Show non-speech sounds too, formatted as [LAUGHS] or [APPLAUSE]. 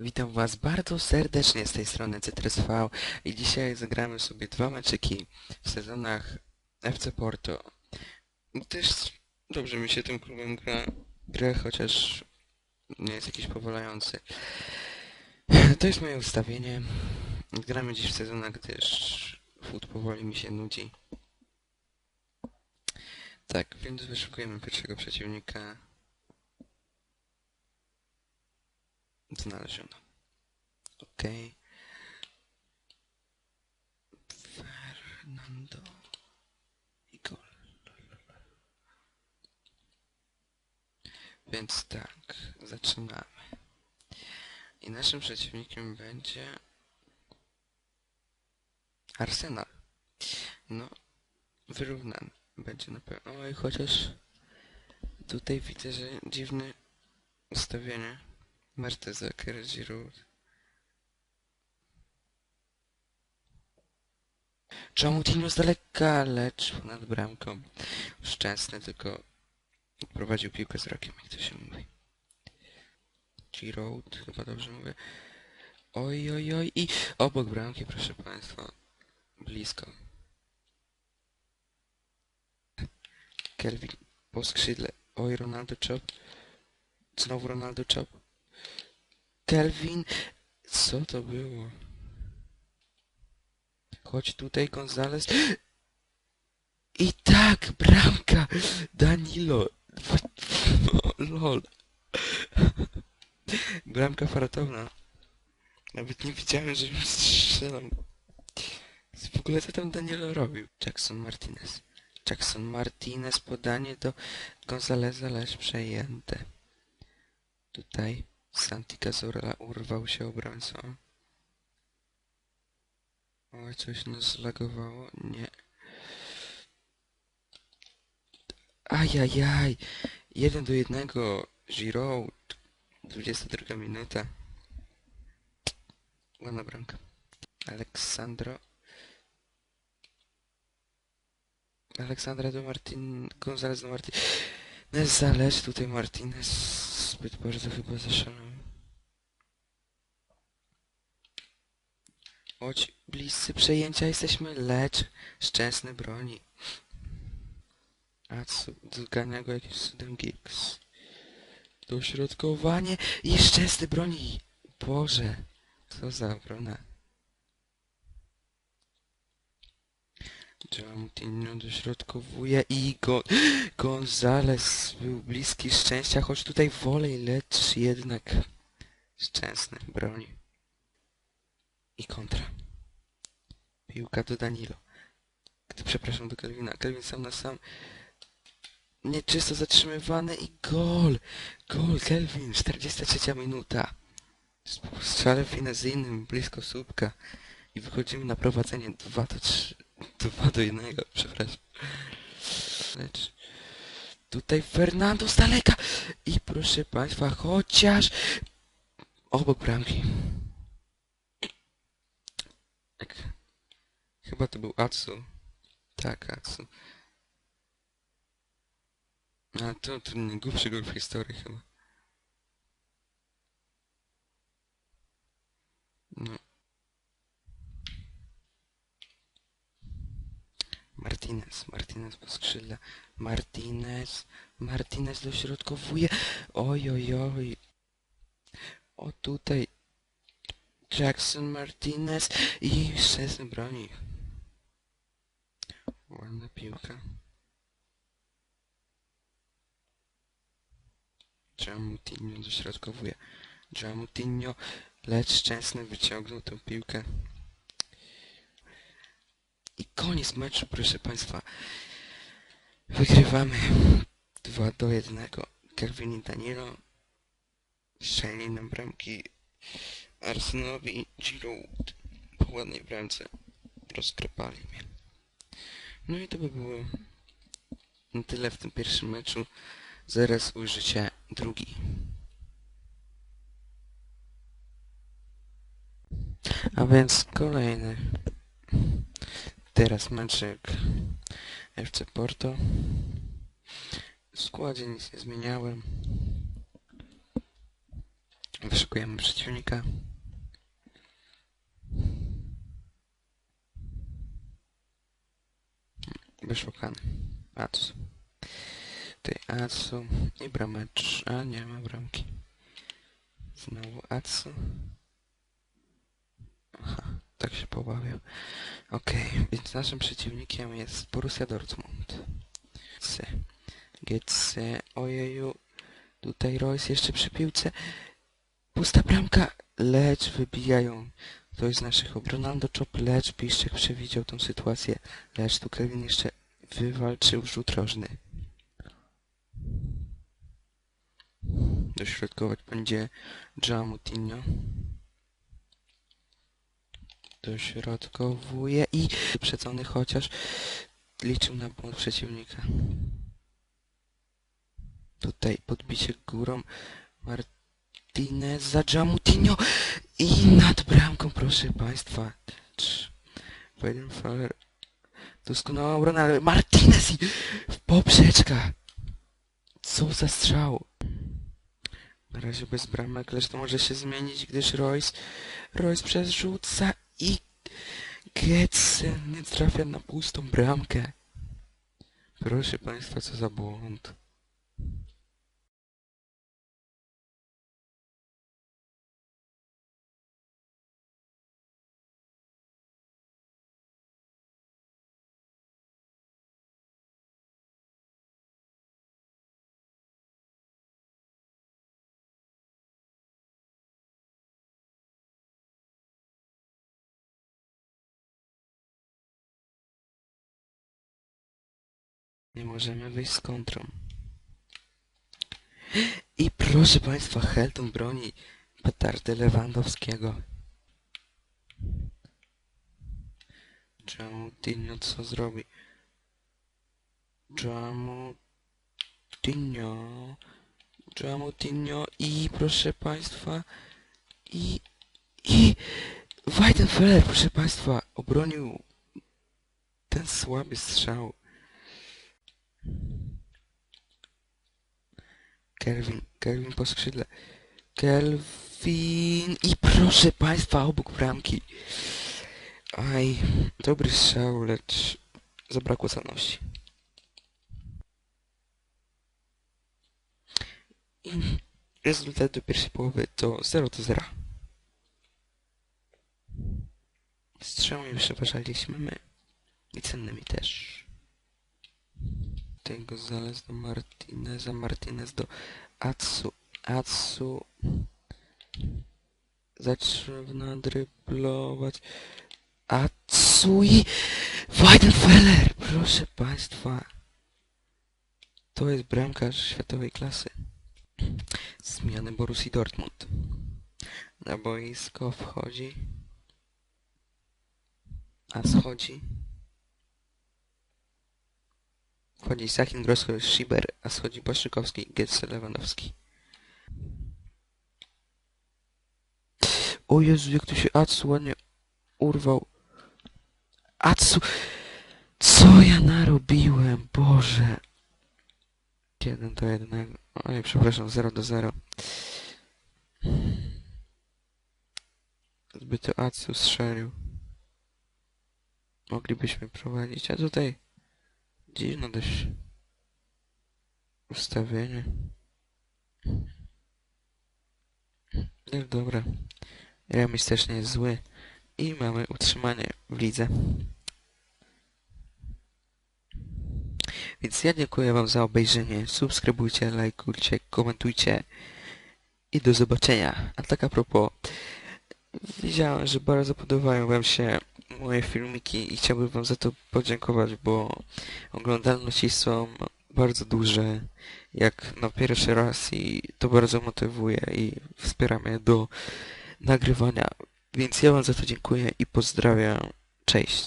Witam Was bardzo serdecznie z tej strony CTRSV i dzisiaj zagramy sobie dwa meczyki w sezonach FC Porto. Też dobrze mi się tym klubem gra, gra chociaż nie jest jakiś powalający. To jest moje ustawienie. Gramy dziś w sezonach, gdyż foot powoli mi się nudzi. Tak, więc wyszukujemy pierwszego przeciwnika. Znaleziono. Okej. Fernando. I gol. Więc tak, zaczynamy. I naszym przeciwnikiem będzie Arsenal. No, wyrównany będzie na pewno. Oj, chociaż tutaj widzę, że dziwne ustawienie. Marteza, Giroud. Jamutino z daleka, lecz ponad bramką. Szczęsny, tylko prowadził piłkę z rokiem, jak to się mówi. Giroud, chyba dobrze mówię. Oj, oj, oj. I obok bramki, proszę Państwa. Blisko. Kelvin po skrzydle. Oj, Ronaldo Chop. Znowu Ronaldo Chop. Kelvin. Co to było? Chodź tutaj, Gonzales. I tak, bramka! Danilo. [LAUGHS] Lol. Bramka fartowna. Nawet nie widziałem, że mi strzelał. W ogóle co tam Danilo robił? Jackson Martinez. Jackson Martinez, podanie do Gonzaleza, lecz przejęte. Tutaj Santi Cazorla urwał się obrońcą. Oj, coś nas zlagowało? Nie. Ajajaj! Jeden do jednego. Giroud. 22 minuta. Ładna bramka. Aleksandro. Aleksandra do Martin... Gonzalez do Martin... Zależ tutaj Martinez zbyt bardzo chyba zaszalał. Chodź, bliscy przejęcia jesteśmy, lecz szczęsny broni. A co, zgania go jakimś cudem Giggs. Dośrodkowanie i szczęsny broni. Boże, co za obrona. Jamutino dośrodkowuje i go... Gonzales był bliski szczęścia, choć tutaj wolej, lecz jednak szczęsny broni. I kontra. Piłka do Danilo. Gdy, przepraszam, do Kelvina. Kelvin sam na sam. Nieczysto zatrzymywany i gol! Gol, Kelvin, 43 minuta. Strzale finezyjnym, blisko słupka. I wychodzimy na prowadzenie 2 do 3. 2 do 1, przepraszam. Lecz tutaj Fernando z daleka. I proszę Państwa, chociaż obok bramki. Jak... Chyba to był Atsu. Tak, Atsu. A to, to najgłupszy gol w historii chyba. No. Martinez, Martinez po skrzydle. Martinez, Martinez dośrodkowuje. Oj, oj, oj. O tutaj. Jackson Martinez i szczęsny broni. Ładna piłka. Jamutinho dośrodkowuje. Jamutinho, lecz szczęsny wyciągnął tę piłkę. I koniec meczu, proszę Państwa. Wygrywamy 2 do 1. Kelvin i Danilo strzeli nam bramki Arsenalowi Giroud po ładnej bramce rozkrepali mnie. No i to by było na tyle w tym pierwszym meczu. Zaraz ujrzycie drugi. A więc kolejny. Teraz meczek FC Porto. W składzie nic nie zmieniałem. Wyszukujemy przeciwnika. Wyszukany. Atsu. Tutaj Atsu i bramecz. A nie ma bramki. Znowu Atsu. Tak się pobawił. Okej, więc naszym przeciwnikiem jest Borussia Dortmund. C. GC. Ojeju. Tutaj Royce jeszcze przy piłce. Pusta bramka, lecz wybijają. Ktoś z naszych Ronaldo Chop, lecz Piszczek przewidział tą sytuację. Lecz tu Kevin jeszcze wywalczył rzut rożny. Dośrodkować będzie Jamutinho. Dośrodkowuje i wyprzedzony chociaż liczył na błąd przeciwnika. Tutaj podbicie górą Martinez za Jamutinho i nad bramką, proszę Państwa. Weidenfeller. Doskonała obrona, ale Martinez i poprzeczka. Co za strzał. Na razie bez bramek, lecz to może się zmienić, gdyż Royce, Royce przerzuca i Getze nie trafia na pustą bramkę. Proszę Państwa, co za błąd. Nie możemy wyjść z kontrą. I proszę Państwa, Helton broni petardy Lewandowskiego. Jamutinho co zrobi? Jamutinho. Jamutinho i proszę Państwa i i Weidenfeller, proszę Państwa, obronił ten słaby strzał. Kelvin, Kelvin po skrzydle. Kelvin i proszę Państwa, obok bramki. Aj, dobry strzał, lecz zabrakło celności. Rezultat do pierwszej połowy to 0 do 0. Strzałami przeważaliśmy my i cennymi też tego Gonzalez do Martineza, Martinez do Atsu, Atsu zaczyna dryblować. Atsu i Weidenfeller, proszę Państwa. To jest bramkarz światowej klasy. Zmiany Borussii Dortmund. Na boisko wchodzi a schodzi Wchodzi Sachin, Grosso, Schiber, a schodzi Błaszczykowski i Lewandowski. O Jezu, jak tu się Atsu ładnie urwał. Atsu! Co ja narobiłem? Boże! 1 do 1. Oj, przepraszam, 0 do 0. Zbyt Atsu strzelił. Moglibyśmy prowadzić, a tutaj Dziwne dość ustawienie. No dobra. Remis też nie jest zły. I mamy utrzymanie w lidze. Więc ja dziękuję Wam za obejrzenie. Subskrybujcie, lajkujcie, komentujcie. I do zobaczenia. A tak a propos. Widziałem, że bardzo podobają Wam się moje filmiki i chciałbym Wam za to podziękować, bo oglądalności są bardzo duże, jak na pierwszy raz i to bardzo motywuje i wspiera mnie do nagrywania. Więc ja Wam za to dziękuję i pozdrawiam. Cześć.